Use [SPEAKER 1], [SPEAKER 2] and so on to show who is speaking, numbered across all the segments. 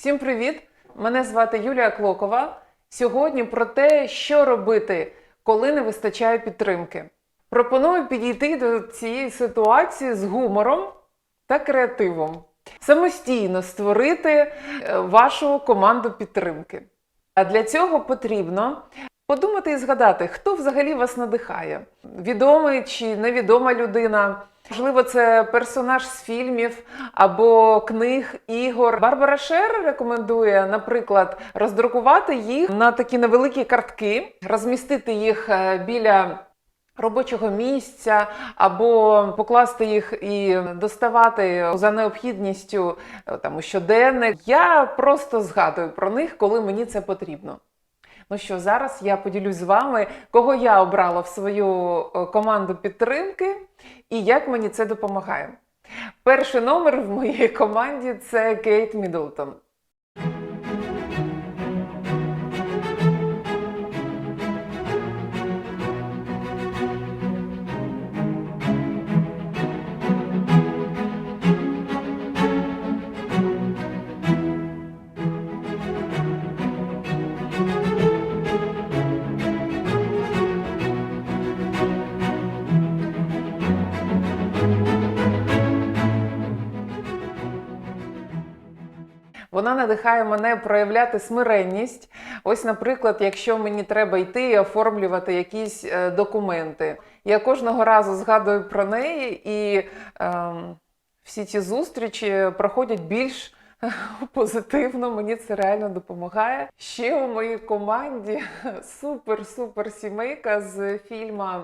[SPEAKER 1] Всім привіт! Мене звати Юлія Клокова. Сьогодні про те, що робити, коли не вистачає підтримки. Пропоную підійти до цієї ситуації з гумором та креативом. Самостійно створити е, вашу команду підтримки. А для цього потрібно подумати і згадати, хто взагалі вас надихає: відомий чи невідома людина. Можливо, це персонаж з фільмів або книг, ігор. Барбара Шер рекомендує, наприклад, роздрукувати їх на такі невеликі картки, розмістити їх е, біля робочого місця, або покласти їх і доставати за необхідністю е, там у. Я просто згадую про них, коли мені це потрібно. Ну що, зараз я поділюсь з вами, кого я обрала в свою е, команду підтримки і як мені це допомагає. Перший номер в моїй команді це Кейт Міддлтон. Вона надихає мене проявляти смиренність. Ось, наприклад, якщо мені треба йти і оформлювати якісь е, документи. Я кожного разу згадую про неї, і ем, всі ці зустрічі проходять більш позитивно. Мені це реально допомагає. Ще у моїй команді супер-супер сімейка з фільму е,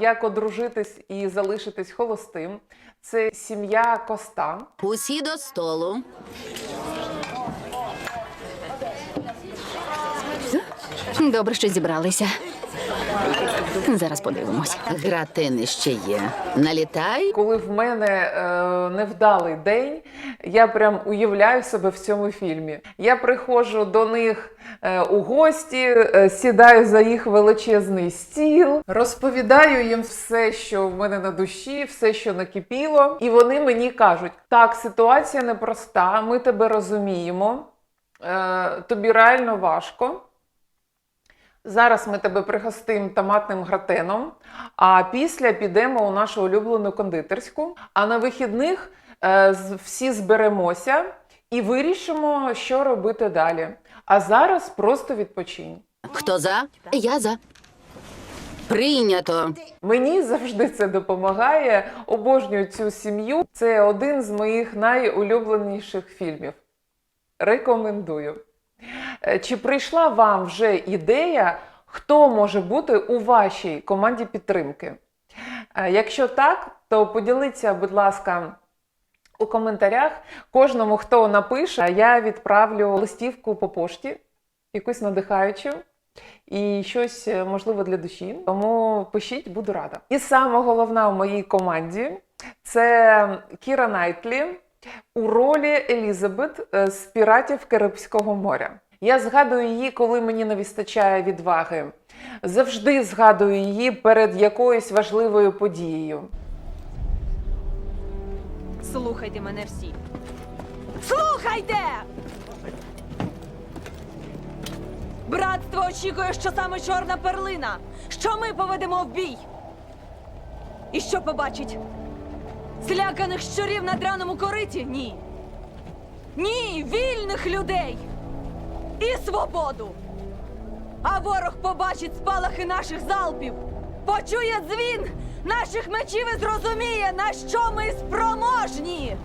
[SPEAKER 1] Як одружитись і залишитись холостим. Це сім'я Коста.
[SPEAKER 2] Усі до столу. Добре, що зібралися. Зараз подивимось. Гратини ще є. Налітай.
[SPEAKER 1] Коли в мене е, невдалий день, я прям уявляю себе в цьому фільмі. Я приходжу до них е, у гості, е, сідаю за їх величезний стіл, розповідаю їм все, що в мене на душі, все, що накипіло. І вони мені кажуть: так, ситуація непроста, ми тебе розуміємо, е, тобі реально важко. Зараз ми тебе пригостимо томатним гратеном, а після підемо у нашу улюблену кондитерську. А на вихідних всі зберемося і вирішимо, що робити далі. А зараз просто відпочинь.
[SPEAKER 2] Хто за? Я за. Прийнято.
[SPEAKER 1] Мені завжди це допомагає. Обожнюю цю сім'ю. Це один з моїх найулюбленіших фільмів. Рекомендую. Е, Чи прийшла вам вже ідея, хто може бути у вашій команді підтримки? Е, Якщо так, то поділіться, будь ласка, у коментарях. Кожному, хто напише, я відправлю листівку по пошті, якусь надихаючу і щось е, можливо для душі. Тому пишіть, буду рада. І саме головна в моїй команді це Кіра Найтлі у ролі Елізабет е, з піратів Карибського моря. Я згадую її, коли мені не вистачає відваги. Завжди згадую її перед якоюсь важливою подією.
[SPEAKER 3] Слухайте мене всі. Слухайте! Братство очікує, що саме чорна перлина, що ми поведемо в бій. І що побачить? Зляканих щурів на драному кориті? Ні. Ні, вільних людей і свободу. А ворог побачить спалахи наших залпів, почує дзвін наших мечів і зрозуміє, на що ми спроможні.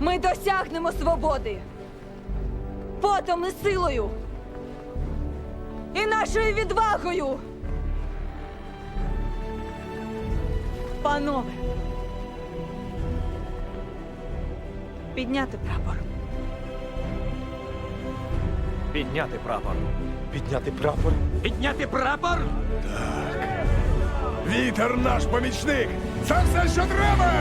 [SPEAKER 3] Ми досягнемо свободи. Потом і силою. І нашою відвагою. Панове. Підняти прапор.
[SPEAKER 4] Підняти прапор.
[SPEAKER 5] Підняти прапор.
[SPEAKER 4] Підняти прапор!
[SPEAKER 5] Вітер наш помічник! Це все, що треба!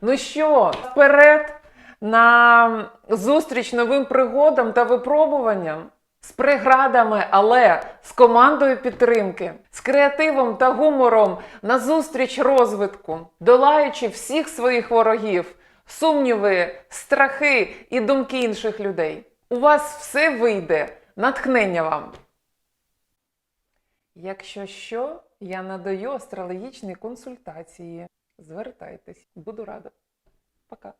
[SPEAKER 1] Ну що, вперед на зустріч новим пригодам та випробуванням. з преградами, але з командою підтримки, з креативом та гумором назустріч розвитку, долаючи всіх своїх ворогів, сумніви, страхи і думки інших людей. У вас все вийде, натхнення вам. Якщо що, я надаю астрологічні консультації. Звертайтесь, буду рада. Пока.